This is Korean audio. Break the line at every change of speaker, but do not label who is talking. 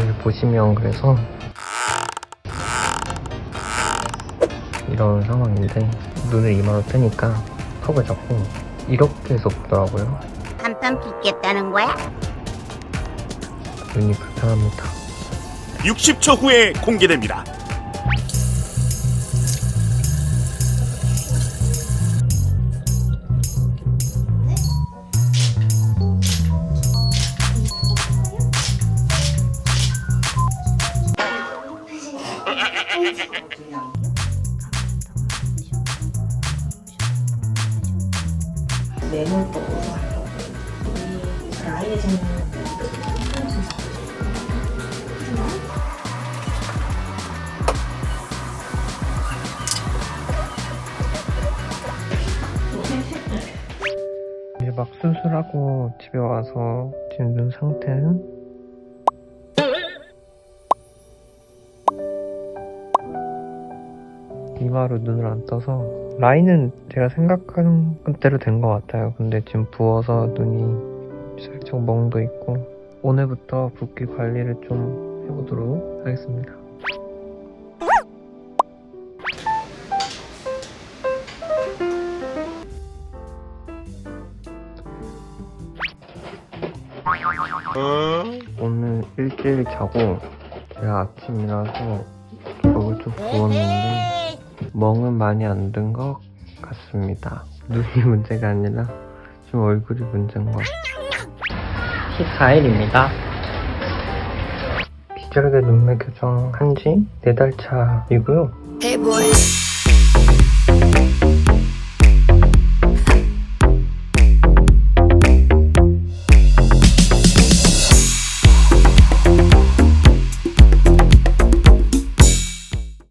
눈을 보시면 그래서 이런 상황인데 눈을 이마로 뜨니까 턱을 잡고 이렇게 해서 보더라고요.
한판 붙겠다는 거야?
눈이 불편합니다.
60초 후에 공개됩니다.
이제 막 수술하고 집에 와서 지금 눈 상태는 이마로 눈을 안 떠서 라인은 제가 생각한 대로 된 것 같아요. 근데 지금 부어서 눈이 살짝 멍도 있고 오늘부터 붓기 관리를 좀 해보도록 하겠습니다. 오늘 일찍 자고 제가 아침이라서 얼굴 좀 부었는데 멍은 많이 안 든 것 같습니다. 눈이 문제가 아니라 지금 얼굴이 문제인 것 같아요. 14일입니다. 비절개 눈매 교정 한 지 4달 차이고요.